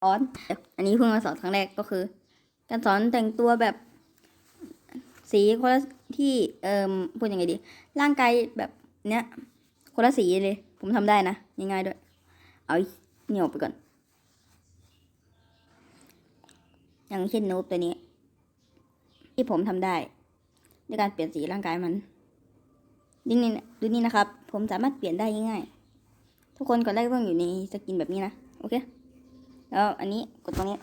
สอน อันนี้เพิ่งมาสอนครั้งแรกก็คือ การสอนแต่งตัวแบบสีคนละที่เอ่มพูดยังไงดี ร่างกายแบบเนี้ยคนละสีเลย ผมทำได้นะง่ายๆด้วย เอาเหนียวไปก่อน อย่างเช่นนูบตัวนี้ ที่ผมทำได้ด้วยการเปลี่ยนสีร่างกายมันดูนี่ดูนี่นะครับ ผมสามารถเปลี่ยนได้ง่ายๆทุกคนกดไลค์ต้องอยู่ในสกินแบบนี้นะ โอเค แล้วอันนี้กดตรงนี้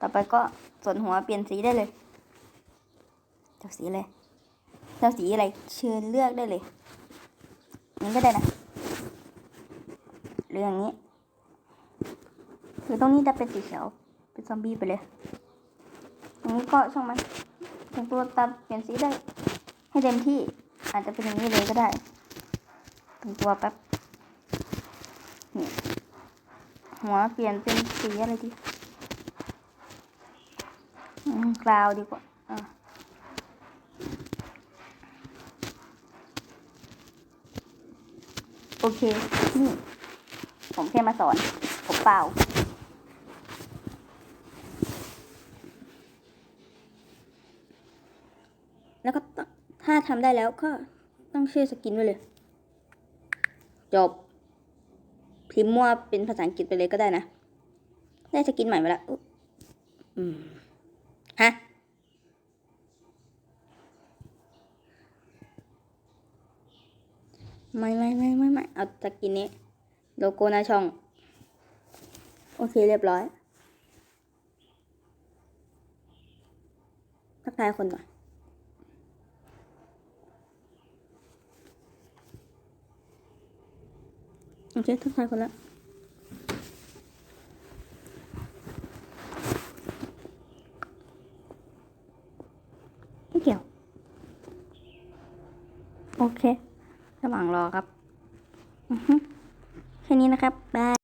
ต่อไปก็ส่วนหัวเปลี่ยนสีได้เลยเจ้าสีเลยเจ้าสีอะไรเชิญเลือกได้เลยนี้ก็ได้นะหรืออย่างนี้หรือตรงนี้จะเป็นสีเขียวเป็นซอมบี้ไปเลยตรงนี้ก็ช่างมันแต่งตัวตามเปลี่ยนสีได้ ให้เต็มที่อาจจะเป็นอย่างนี้เลยก็ได้แต่งตัวแป๊บนี่ หัวเปลี่ยนเป็นสีอะไรดีกราวดีกว่าอโอเค นี่ ผมแค่มาสอน ผมเปล่า แล้วก็ถ้าทำได้แล้วก็ต้องชื่อสกินไว้เลย จบ พิมพ์มั่วเป็นภาษาอังกฤษไปเลยก็ได้นะ ได้สกินใหม่มาแล้วอุ๊ยอืมฮะไม่ไม่ไม่ไม่ไม่เอาตะกินนี้โลโก้หน้าช่อง โอเคเรียบร้อยทักทายคนก่อน โอเคทักทายคนละไม่เกี่ยว โอเค ระหว่างรอครับอือฮึแค่นี้นะครับบาย